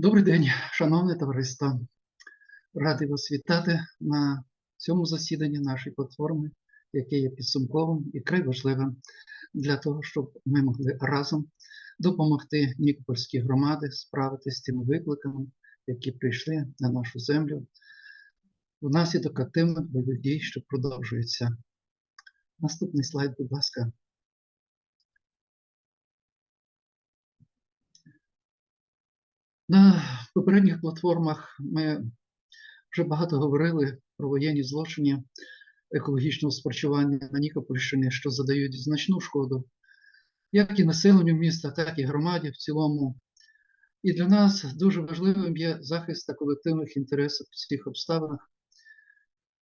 Добрий день, шановне товариство. Радий вас вітати на цьому засіданні нашої платформи, яке є підсумковим і край важливим для того, щоб ми могли разом допомогти Нікопольській громаді справитися з тими викликами, які прийшли на нашу землю внаслідок активних бойових дій, що продовжуються. Наступний слайд, будь ласка. На попередніх платформах ми вже багато говорили про воєнні злочини екологічного спрацювання на Нікопольщині, що задають значну шкоду як і населенню міста, так і громаді в цілому. І для нас дуже важливим є захист та колективних інтересів в цих обставинах,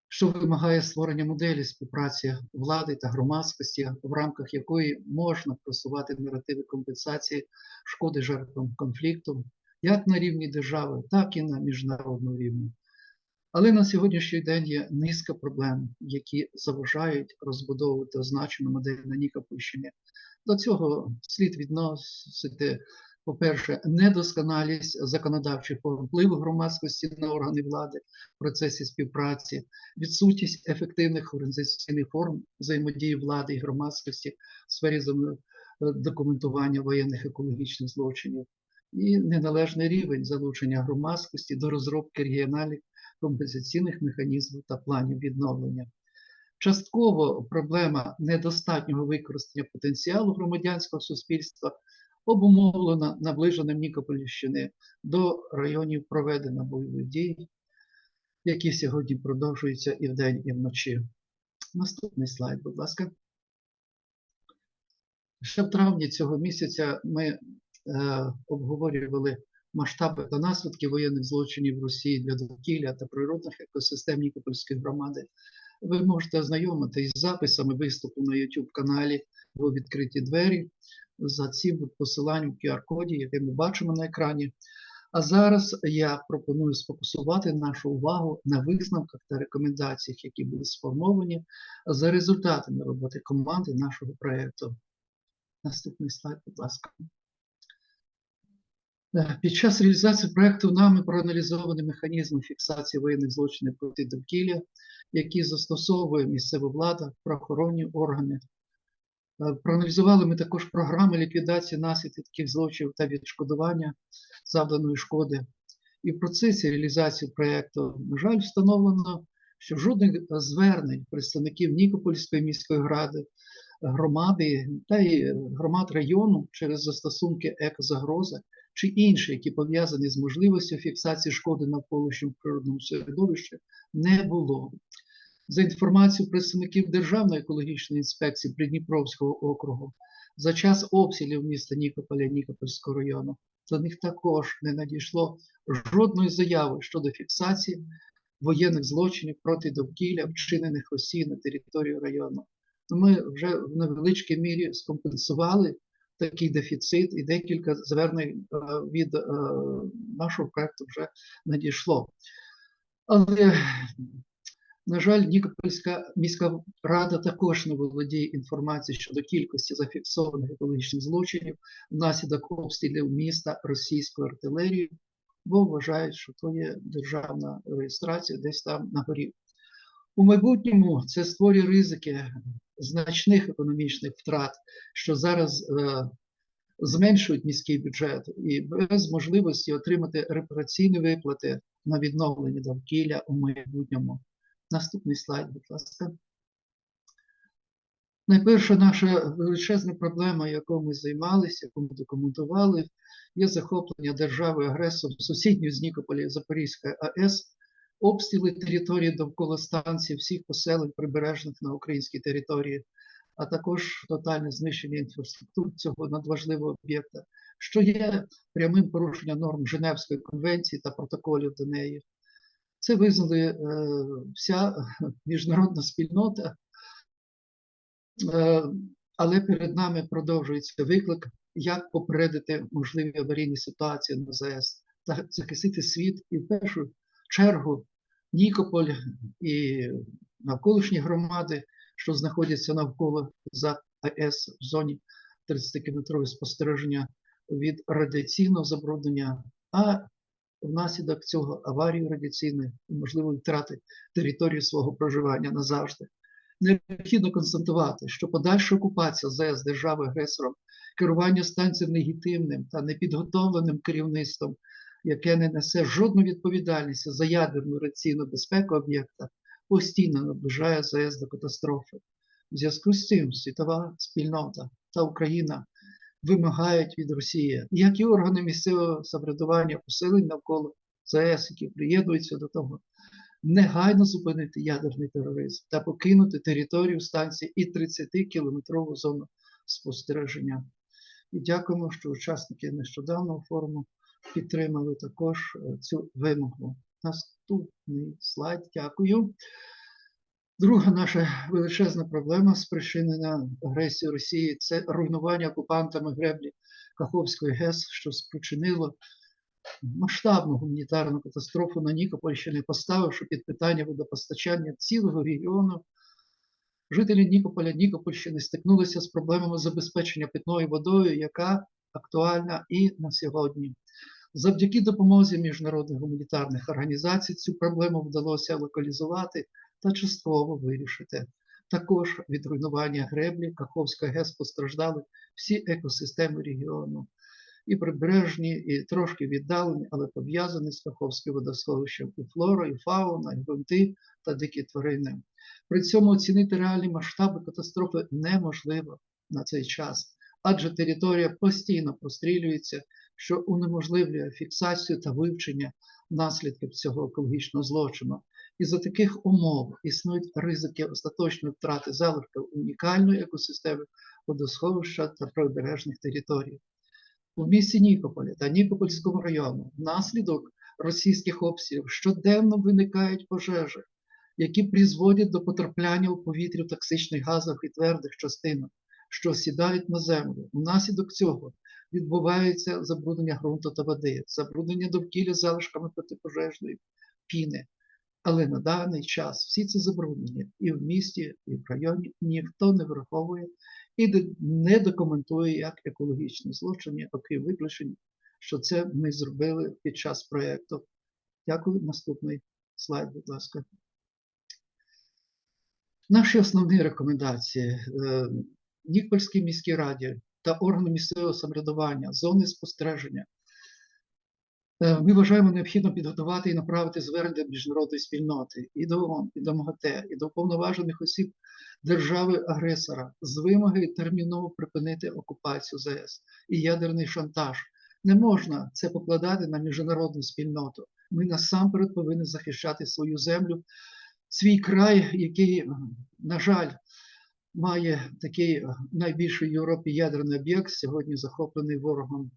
що вимагає створення моделі співпраці влади та громадськості, в рамках якої можна просувати наративи компенсації шкоди жертвам конфлікту, як на рівні держави, так і на міжнародному рівні. Але на сьогоднішній день є низка проблем, які заважають розбудовувати означену модель на Нікопольщині. До цього слід відносити, по-перше, недосконалість законодавчих впливу громадськості на органи влади в процесі співпраці, відсутність ефективних організаційних форм взаємодії влади і громадськості в сфері документування воєнних екологічних злочинів і неналежний рівень залучення громадськості до розробки регіональних компенсаційних механізмів та планів відновлення. Частково проблема недостатнього використання потенціалу громадянського суспільства обумовлена наближенням Нікопольщини до районів проведення бойових дій, які сьогодні продовжуються і вдень, і вночі. Наступний слайд, будь ласка. Ще в травні цього місяця ми обговорювали масштаби та наслідки воєнних злочинів Росії для довкілля та природних екосистем Нікопольської громади. Ви можете ознайомитися із записами виступу на YouTube каналі в відкриті двері за цим посиланням в QR-коді, яке ми бачимо на екрані. А зараз я пропоную сфокусувати нашу увагу на висновках та рекомендаціях, які були сформовані за результатами роботи команди нашого проєкту. Наступний слайд, будь ласка. Під час реалізації проєкту нами проаналізовані механізми фіксації воєнних злочинів проти довкілля, які застосовує місцева влада, правоохоронні органи. Проаналізували ми також програми ліквідації наслідків таких злочинів та відшкодування завданої шкоди. І в процесі реалізації проєкту, на жаль, встановлено, що жодних звернень представників Нікопольської міської ради, громади та й громад району через застосунки екозагрози чи інші, які пов'язані з можливістю фіксації шкоди навколишньому природному середовищі, не було. За інформацією представників Державної екологічної інспекції Придніпровського округу, за час обстрілів міста Нікополя Нікопольського району до них також не надійшло жодної заяви щодо фіксації воєнних злочинів проти довкілля, вчинених Росії на території району. Ми вже в невеличкій мірі скомпенсували такий дефіцит, і декілька звернень від нашого проекту вже надійшло. Але, на жаль, Нікопольська міська рада також не володіє інформацією щодо кількості зафіксованих екологічних злочинів внаслідок обстрілів міста російською артилерією, бо вважають, що то є державна реєстрація десь там на горі. У майбутньому це створює ризики значних економічних втрат, що зараз е, зменшують міський бюджет і без можливості отримати репараційні виплати на відновлення довкілля у майбутньому. Наступний слайд, будь ласка. Найперша наша величезна проблема, якою ми займалися, яку ми документували, є захоплення держави агресором сусідньої з Нікополя Запорізької АЕС обстріли території довкола станції всіх поселень прибережних на українській території, а також тотальне знищення інфраструктури цього надважливого об'єкта, що є прямим порушенням норм Женевської конвенції та протоколів до неї. Це визнали е, вся міжнародна спільнота, е, але перед нами продовжується виклик, як попередити можливі аварійні ситуації на ЗАЕС та захистити світ і в першу чергу Нікополь і навколишні громади, що знаходяться навколо за АЕС в зоні 30-кілометрового спостереження від радіаційного забруднення, а внаслідок цього аварії радіаційної і можливої втрати території свого проживання назавжди. Необхідно констатувати, що подальша окупація ЗС держави-агресором, керування станцією нелегітимним та непідготовленим керівництвом, яке не несе жодну відповідальність за ядерну радіаційну безпеку об'єкта, постійно наближає ЗС до катастрофи. В зв'язку з цим світова спільнота та Україна вимагають від Росії, як і органи місцевого самоврядування посилень навколо ЗАЕС, які приєднуються до того, негайно зупинити ядерний тероризм та покинути територію станції і 30-кілометрову зону спостереження. І дякуємо, що учасники нещодавнього форуму підтримали також е, цю вимогу. Наступний слайд, дякую. Друга наша величезна проблема спричинена агресією Росії це руйнування окупантами греблі Каховської ГЕС, що спричинило масштабну гуманітарну катастрофу на Нікопольщині, поставивши під питання водопостачання цілого регіону. Жителі Нікополя, Нікопольщини стикнулися з проблемами забезпечення питною водою, яка актуальна і на сьогодні. Завдяки допомозі міжнародних гуманітарних організацій цю проблему вдалося локалізувати та частково вирішити. Також від руйнування греблі Каховська ГЕС постраждали всі екосистеми регіону, і прибережні, і трошки віддалені, але пов'язані з Каховським водосховищем і флора, і фауна, і ґрунти та дикі тварини. При цьому оцінити реальні масштаби катастрофи неможливо на цей час, адже територія постійно прострілюється, що унеможливлює фіксацію та вивчення наслідків цього екологічного злочину. І за таких умов існують ризики остаточної втрати залишків унікальної екосистеми водосховища та прибережних територій. У місті Нікополі та Нікопольському району внаслідок російських обстрілів щоденно виникають пожежі, які призводять до потрапляння у повітрі токсичних газів і твердих частинок, що осідають на землю. Внаслідок цього відбувається забруднення ґрунту та води, забруднення довкілля залишками протипожежної піни. Але на даний час всі ці забруднення і в місті, і в районі ніхто не враховує і не документує як екологічні злочини, окрім виключень, що це ми зробили під час проєкту. Дякую. Наступний слайд, будь ласка. Наші основні рекомендації. Е, Нікопольській міській раді та органи місцевого самоврядування, зони спостереження. Е, Ми вважаємо необхідно підготувати і направити звернення до міжнародної спільноти і до ООН, і до МАГАТЕ, і до повноважених осіб держави-агресора з вимогою терміново припинити окупацію ЗС і ядерний шантаж. Не можна це покладати на міжнародну спільноту. Ми насамперед повинні захищати свою землю, свій край, який, на жаль, має такий найбільший в Європі ядерний об'єкт, сьогодні захоплений ворогом.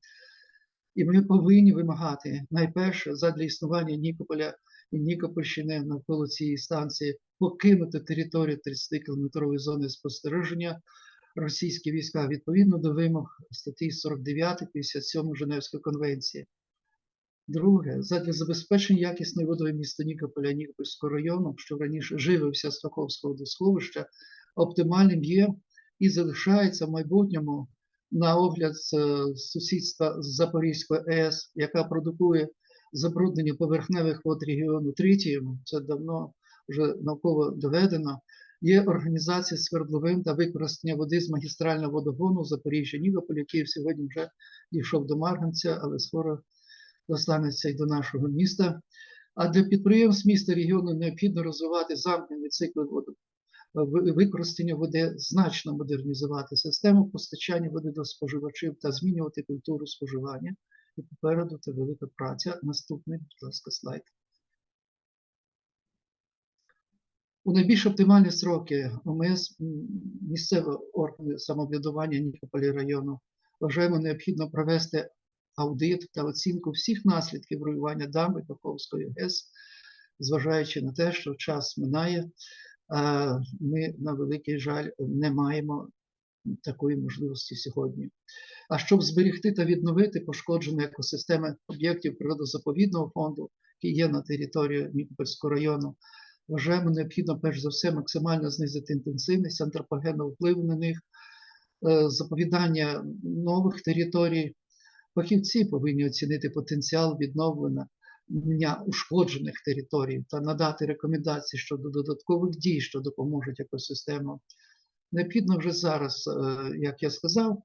І ми повинні вимагати найперше задля існування Нікополя і Нікопольщини навколо цієї станції покинути територію 30-кілометрової зони спостереження російські війська відповідно до вимог статті 49 57 Женевської конвенції. Друге, задля забезпечення якісної водою міста Нікополя Нікопольського району, що раніше живився з Каховського водосховища, оптимальним є і залишається в майбутньому на огляд сусідства з Запорізької АЕС, яка продукує забруднення поверхневих вод регіону тритієм, це давно вже науково доведено. Є організація свердловин та використання води з магістрального водогону Запоріжжя Нікополь, який сьогодні вже дійшов до Марганця, але скоро достанеться й до нашого міста. А для підприємств міста регіону необхідно розвивати замкнені цикли використання води, значно модернізувати систему постачання води до споживачів та змінювати культуру споживання. І попереду це велика праця. Наступний, будь ласка, слайд. У найбільш оптимальні сроки ОМС місцеві органи самоврядування Нікополі району вважаємо необхідно провести аудит та оцінку всіх наслідків руйнування дамби Каховської ГЕС, зважаючи на те, що час минає ми, на великий жаль, не маємо такої можливості сьогодні. А щоб зберегти та відновити пошкоджені екосистеми об'єктів природозаповідного фонду, які є на території Нікопольського району, вважаємо необхідно перш за все максимально знизити інтенсивність антропогенного впливу на них, е, заповідання нових територій. Фахівці повинні оцінити потенціал відновлення ушкоджених територій та надати рекомендації щодо додаткових дій, що допоможуть екосистемам. Необхідно вже зараз, е, як я сказав,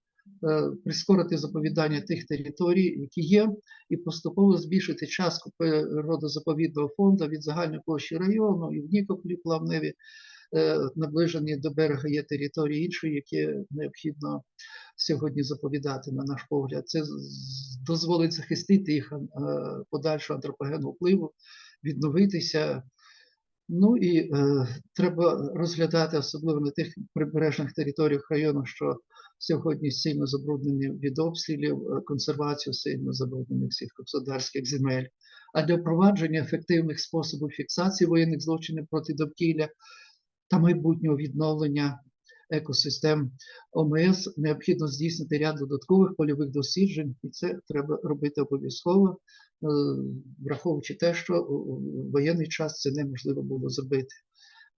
е, прискорити заповідання тих територій, які є, і поступово збільшити частку природозаповідного фонду від загальної площі району і в Нікополі плавневі е, наближені до берега є території інші, які необхідно сьогодні заповідати, на наш погляд. Це дозволить захистити їх е, подальшого антропогенного впливу, відновитися. Ну і е, треба розглядати особливо на тих прибережних територіях району, що сьогодні сильно забруднені від обстрілів, е, консервацію сильно забруднених сільськогосподарських земель. А для впровадження ефективних способів фіксації воєнних злочинів проти довкілля та майбутнього відновлення екосистем ОМС необхідно здійснити ряд додаткових польових досліджень, і це треба робити обов'язково, е, враховуючи те, що воєнний час це неможливо було зробити.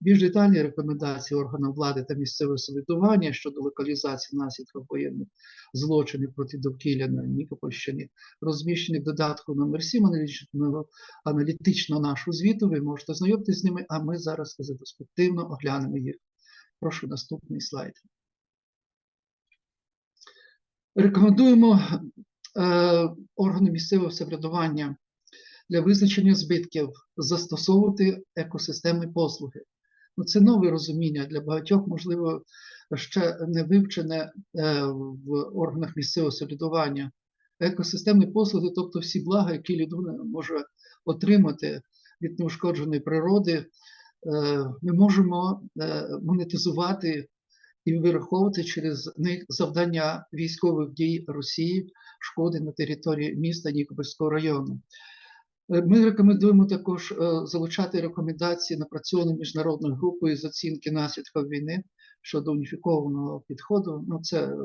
Більш детальні рекомендації органам влади та місцевого самоврядування щодо локалізації наслідків воєнних злочинів проти довкілля на Нікопольщині розміщені в додатку номер 7 аналітичного, аналітичного нашого звіту. Ви можете знайомитися з ними, а ми зараз ретроспективно оглянемо їх. Прошу наступний слайд. Рекомендуємо е, органу місцевого самоврядування для визначення збитків застосовувати екосистемні послуги. Ну, це нове розуміння для багатьох, можливо, ще не вивчене е, в органах місцевого самоврядування. Екосистемні послуги, тобто всі блага, які людина може отримати від неушкодженої природи, е, ми можемо е, монетизувати і вираховувати через них завдання військових дій Росії шкоди на території міста Нікопольського району. Е, Ми рекомендуємо також е, залучати рекомендації напрацьовані міжнародною групою з оцінки наслідків війни щодо уніфікованого підходу. Ну, це е,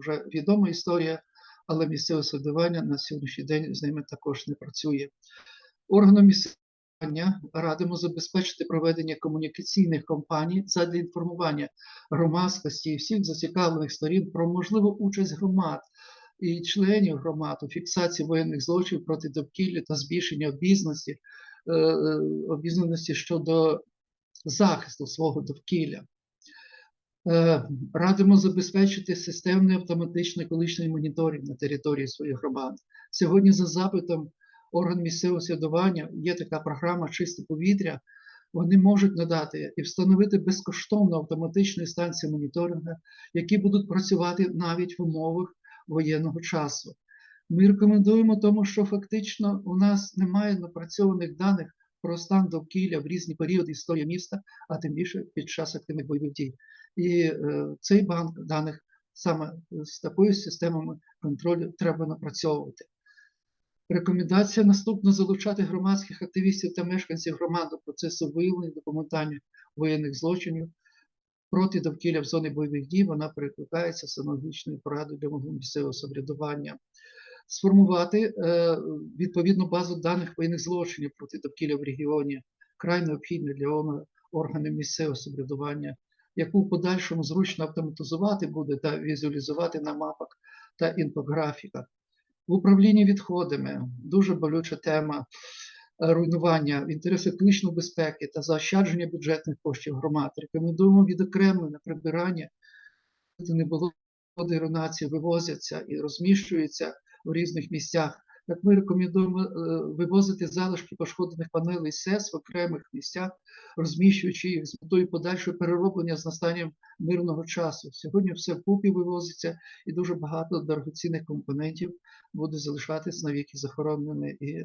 вже відома історія, але місцеве самоврядування на сьогоднішній день з ними також не працює. Органом місцевого радимо забезпечити проведення комунікаційних кампаній задля інформування громадськості і всіх зацікавлених сторін про можливу участь громад і членів громад у фіксації воєнних злочинів проти довкілля та збільшення обізнаності, е, е, обізнаності щодо захисту свого довкілля. Е, Радимо забезпечити системний автоматичний екологічний моніторинг на території своїх громад. Сьогодні за запитом орган місцевого самоврядування є така програма Чисте повітря. Вони можуть надати і встановити безкоштовно автоматичні станції моніторингу, які будуть працювати навіть в умовах воєнного часу. Ми рекомендуємо тому, що фактично у нас немає напрацьованих даних про стан довкілля в різні періоди історії міста, а тим більше під час активних бойових дій. І е, цей банк даних саме з такою системами контролю треба напрацьовувати. Рекомендація наступна залучати громадських активістів та мешканців громад до процесу виявлення документання воєнних злочинів проти довкілля в зоні бойових дій. Вона перекликається з аналогічною порадою для місцевого самоврядування. Сформувати е, відповідну базу даних воєнних злочинів проти довкілля в регіоні, край необхідно для органів місцевого самоврядування, яку в подальшому зручно автоматизувати буде та візуалізувати на мапах та інфографіках. В управлінні відходами дуже болюча тема руйнування в інтересах екологічної безпеки та заощадження бюджетних коштів громад. Рекомендуємо відокремлення прибирання, не було деронації, вивозяться і розміщуються в різних місцях. Так ми рекомендуємо е, вивозити залишки пошкоджених панелей СЕС в окремих місцях, розміщуючи їх з метою подальшого перероблення з настанням мирного часу. Сьогодні все вкупі вивозиться, і дуже багато дорогоцінних компонентів буде залишатись навіки захороненими і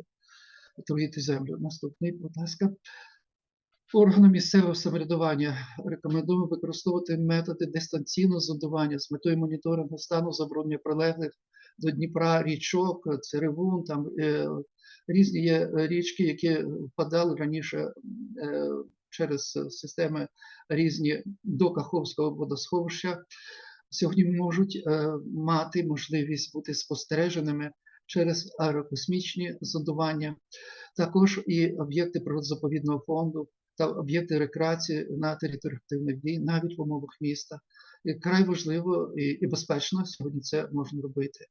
труїти землю. Наступний, будь ласка. Органам місцевого самоврядування рекомендуємо використовувати методи дистанційного зондування з метою моніторингу стану забруднення прилеглих до Дніпра річок, це Ревун, там е, різні є річки, які впадали раніше е, через системи різні до Каховського водосховища. Сьогодні можуть е, мати можливість бути спостереженими через аерокосмічні зондування, також і об'єкти природозаповідного фонду та об'єкти рекреації на території активних дій, навіть в умовах міста. І край важливо і, і безпечно сьогодні це можна робити.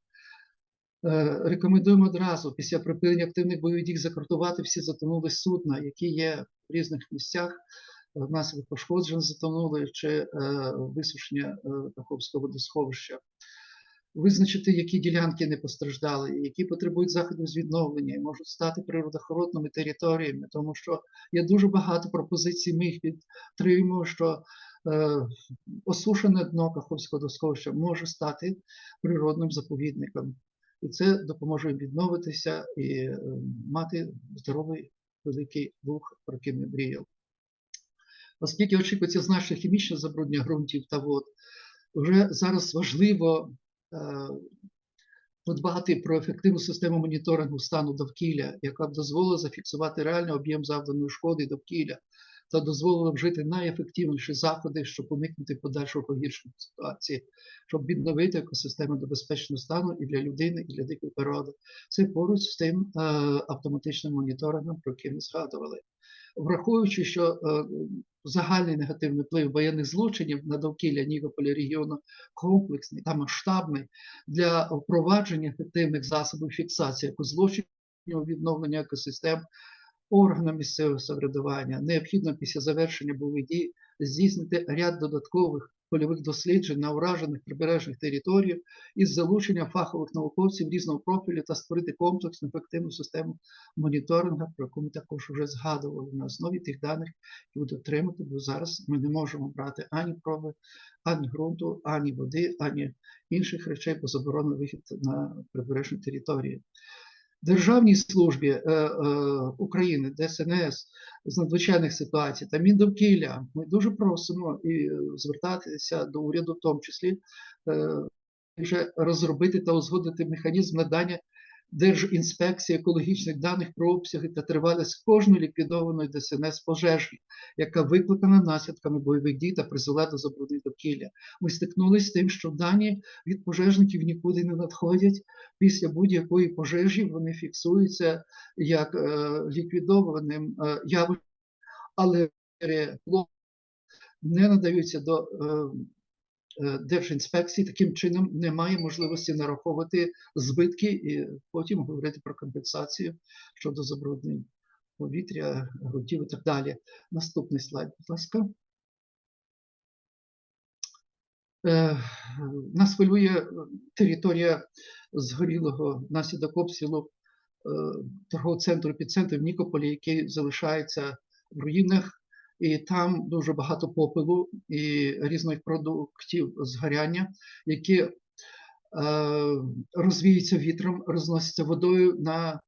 Е, Рекомендуємо одразу після припинення активних бойових дій закартувати всі затонулі судна, які є в різних місцях, е, внаслідок пошкоджень затонули чи е, висушення е, Каховського водосховища. Визначити, які ділянки не постраждали, які потребують заходів з відновлення і можуть стати природоохоронними територіями, тому що є дуже багато пропозицій. Ми їх підтримуємо, що е, осушене дно Каховського водосховища може стати природним заповідником. І це допоможе відновитися і е, мати здоровий великий луг, про який ми мріяли. Оскільки очікується значне хімічне забруднення ґрунтів та вод, вже зараз важливо подбати про ефективну систему моніторингу стану довкілля, яка б дозволила зафіксувати реальний об'єм завданої шкоди довкілля та дозволила вжити найефективніші заходи, щоб уникнути подальшого погіршення ситуації, щоб відновити екосистему до безпечного стану і для людини, і для дикої природи. Це поруч з тим е, автоматичним моніторингом, про який ми згадували. Враховуючи, що е, загальний негативний вплив воєнних злочинів на довкілля Нікополя регіону комплексний та масштабний для впровадження ефективних засобів фіксації екозлочинів, відновлення екосистем органам місцевого самоврядування необхідно після завершення бойових дій здійснити ряд додаткових польових досліджень на уражених прибережних територіях із залученням фахових науковців різного профілю та створити комплексну ефективну систему моніторингу, про яку ми також вже згадували на основі тих даних, які будуть отримати, бо зараз ми не можемо брати ані проби, ані ґрунту, ані води, ані інших речей, бо заборонений вихід на прибережні території. Державній службі е, е, України, ДСНС з надзвичайних ситуацій та Міндовкілля ми дуже просимо і звертатися до уряду, в тому числі е, вже розробити та узгодити механізм надання Держінспекції екологічних даних про обсяги та тривалість кожної ліквідованої ДСНС пожежі, яка викликана наслідками бойових дій та призвела до забруднення довкілля. Ми стикнулися з тим, що дані від пожежників нікуди не надходять. Після будь-якої пожежі вони фіксуються як е, ліквідованим е, явищем, але не надаються до е, Держінспекції таким чином немає можливості нараховувати збитки і потім говорити про компенсацію щодо забруднень повітря, ґрунтів і так далі. Наступний слайд, будь ласка. Е, нас хвилює територія згорілого внаслідок обстрілу е, торгового центру підцентру в Нікополі, який залишається в руїнах і там дуже багато попелу і різних продуктів згоряння, які е, розвіються вітром, розносяться водою на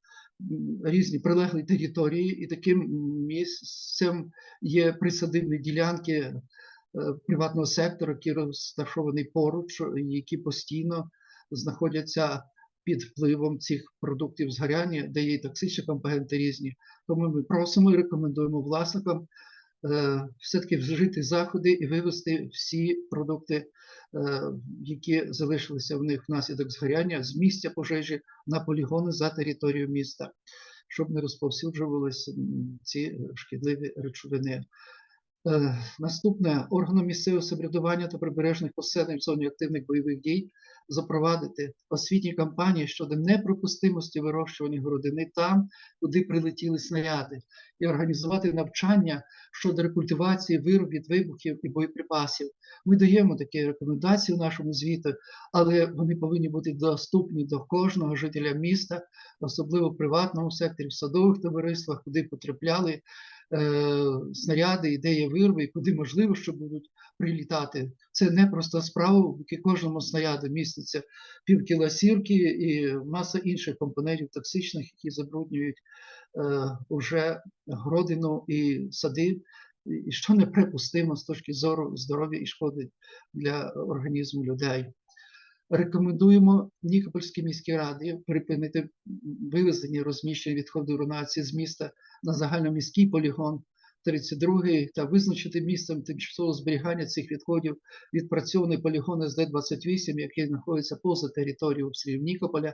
різні прилеглі території, і таким місцем є присадибні ділянки е, приватного сектору, які розташовані поруч, які постійно знаходяться під впливом цих продуктів згоряння, де є токсичні компоненти різні. Тому ми просимо і рекомендуємо власникам все-таки вжити заходи і вивести всі продукти, е, які залишилися в них внаслідок згоряння з місця пожежі на полігони за територію міста, щоб не розповсюджувалися ці шкідливі речовини. Е, наступне органам місцевого самоврядування та прибережних поселень в зоні активних бойових дій запровадити освітні кампанії щодо неприпустимості вирощування городини там, куди прилетіли снаряди, і організувати навчання щодо рекультивації вироб від вибухів і боєприпасів. Ми даємо такі рекомендації в нашому звіту, але вони повинні бути доступні до кожного жителя міста, особливо в приватному секторі, в садових товариствах, куди потрапляли. Е, снаряди, ідеї вирви, куди можливо, що будуть прилітати. Це не проста справа, в кожному снаряду міститься пів кіла сірки і маса інших компонентів токсичних, які забруднюють е, уже городину і сади, і що неприпустимо з точки зору здоров'я і шкоди для організму людей. Рекомендуємо Нікопольській міській раді припинити вивезення розміщення відходу руйнації з міста на загальноміський полігон 32 та визначити місцем тимчасового зберігання цих відходів відпрацьований полігон СД-28, який знаходиться поза територією обстрілів Нікополя,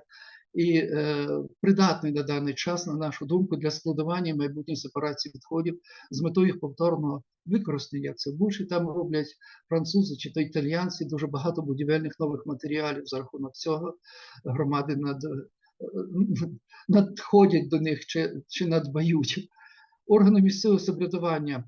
і е, придатний на даний час, на нашу думку, для складування майбутньої сепарації відходів з метою їх повторного використання, як це в Буші там роблять французи чи то італіянці, дуже багато будівельних нових матеріалів за рахунок цього громади над, е, надходять до них чи, чи надбають. Органи місцевого самоврядування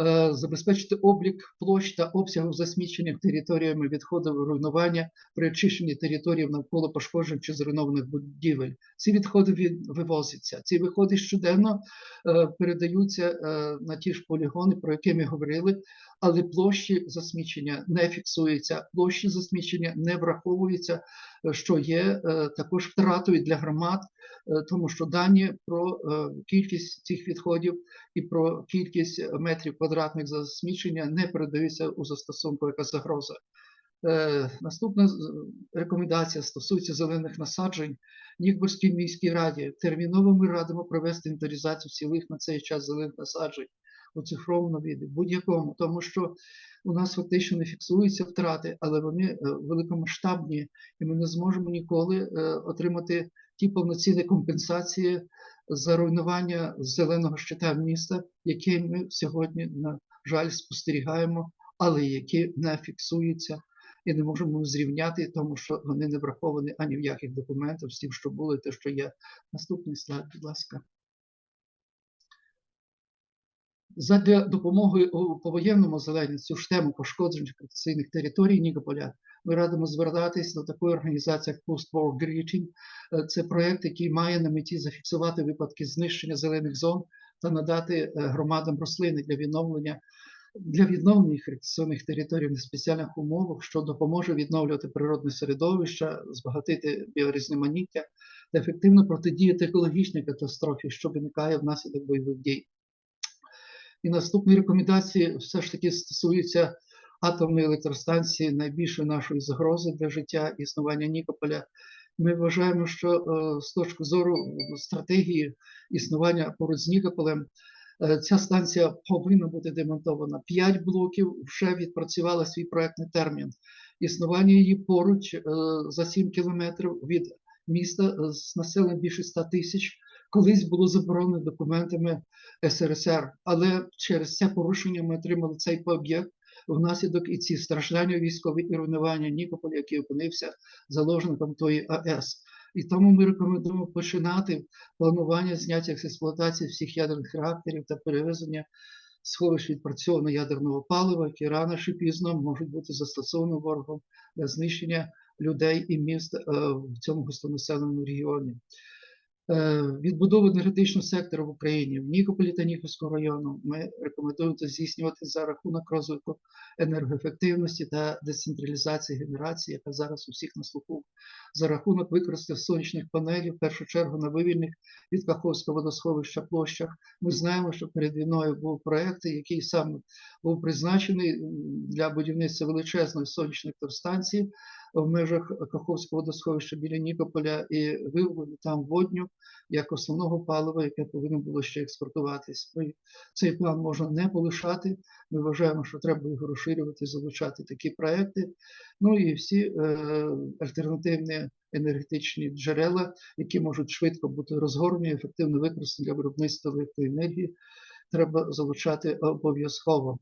е, забезпечити облік площ та обсягу засмічених територіями відходів руйнування при очищенні територій навколо пошкоджень чи зруйнованих будівель. Ці відходи вивозяться. Ці відходи щоденно е, передаються е, на ті ж полігони, про які ми говорили, але площі засмічення не фіксуються, площі засмічення не враховуються, що є е, також втратою для громад, е, тому що дані про е, кількість цих відходів і про кількість метрів квадратних засмічення не передаються у застосунку яка загроза. Наступна рекомендація стосується зелених насаджень. Нікборській міській раді терміново ми радимо провести інвентаризацію цілих на цей час зелених насаджень у цифровому віді, будь-якому, тому що у нас фактично не фіксуються втрати, але вони е, великомасштабні, і ми не зможемо ніколи е, отримати ті повноцінні компенсації за руйнування зеленого щита міста, які ми сьогодні, на жаль, спостерігаємо, але які не фіксуються і не можемо зрівняти, тому що вони не враховані ані в яких документах, з тим, що було, і те, що є. Наступний слайд, будь ласка. Задля допомоги у повоєнному зеленню цю ж тему пошкоджених конституційних територій Нікополя ми радимо звертатись до такої організації, як Post-War Greeting. Е, Це проєкт, який має на меті зафіксувати випадки знищення зелених зон та надати е, громадам рослини для відновлення для відновлення рекреаційних територій на спеціальних умовах, що допоможе відновлювати природне середовище, збагатити біорізноманіття та ефективно протидіяти екологічній катастрофі, що виникає внаслідок бойових дій. І наступні рекомендації все ж таки стосуються атомної електростанції, найбільшої нашої загрози для життя існування Нікополя. Ми вважаємо, що е, з точки зору стратегії існування поруч з Нікополем, е, ця станція повинна бути демонтована. П'ять блоків вже відпрацювала свій проектний термін. Існування її поруч е, за 7 кілометрів від міста з населенням більше 100 тисяч. Колись було заборонено документами СРСР, але через це порушення ми отримали цей об'єкт внаслідок і ці страждання військові і руйнування Нікополя, який опинився заложником тої АЕС. І тому ми рекомендуємо починати планування зняття з експлуатації всіх ядерних реакторів та перевезення сховищ відпрацьованого ядерного палива, які рано чи пізно можуть бути застосовані ворогом для знищення людей і міст е, в цьому густонаселеному регіоні. Е, Відбудову енергетичного сектору в Україні в Нікополі та Нікопольського району ми рекомендуємо здійснювати за рахунок розвитку енергоефективності та децентралізації генерації, яка зараз у всіх на слуху, за рахунок використання сонячних панелів, в першу чергу на вивільних від Каховського водосховища площах. Ми знаємо, що перед війною був проєкт, який саме був призначений для будівництва величезної сонячної електростанції в межах Каховського водосховища біля Нікополя і вивели там водню як основного палива, яке повинно було ще експортуватись. Цей план можна не полишати. Ми вважаємо, що треба його розширювати, залучати такі проекти. Ну і всі е, альтернативні енергетичні джерела, які можуть швидко бути розгорнені, ефективно використані для виробництва електроенергії, треба залучати обов'язково.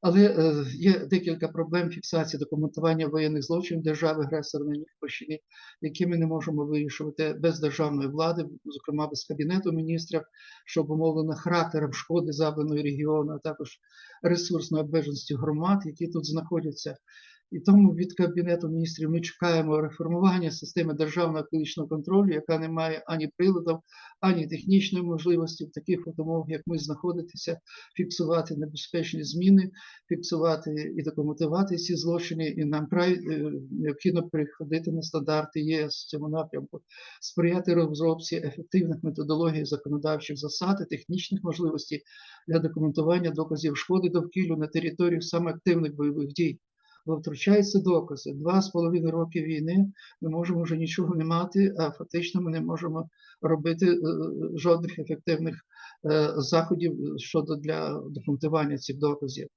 Але е, є декілька проблем фіксації документування воєнних злочинів держави агресора на Нікопольщині, які ми не можемо вирішувати без державної влади, зокрема без кабінету міністрів, що обумовлено характером шкоди завданої регіону, а також ресурсної обмеженості громад, які тут знаходяться. І тому від кабінету міністрів ми чекаємо реформування системи державного екологічного контролю, яка не має ані приладів, ані технічної можливості в таких умовах, як ми знаходитися, фіксувати небезпечні зміни, фіксувати і документувати ці злочини. І нам е, необхідно переходити на стандарти ЄС в цьому напрямку, сприяти розробці ефективних методологій законодавчих засад і технічних можливостей для документування доказів шкоди довкіллю на території саме активних бойових дій бо втручаються докази. Два з половиною роки війни ми можемо вже нічого не мати, а фактично ми не можемо робити е, жодних ефективних е, заходів щодо для документування цих доказів.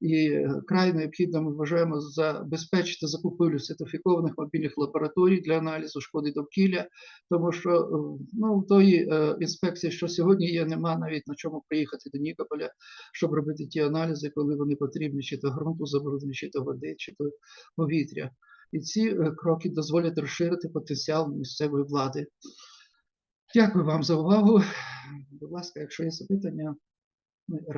І е, край необхідно ми вважаємо забезпечити закупівлю сертифікованих мобільних лабораторій для аналізу шкоди довкілля, тому що е, ну, тої е, інспекції, що сьогодні є, нема навіть на чому приїхати до Нікополя, щоб робити ті аналізи, коли вони потрібні, чи то ґрунту забруднені, чи то води, чи то повітря. І ці кроки дозволять розширити потенціал місцевої влади. Дякую вам за увагу. Будь ласка, якщо є запитання, ми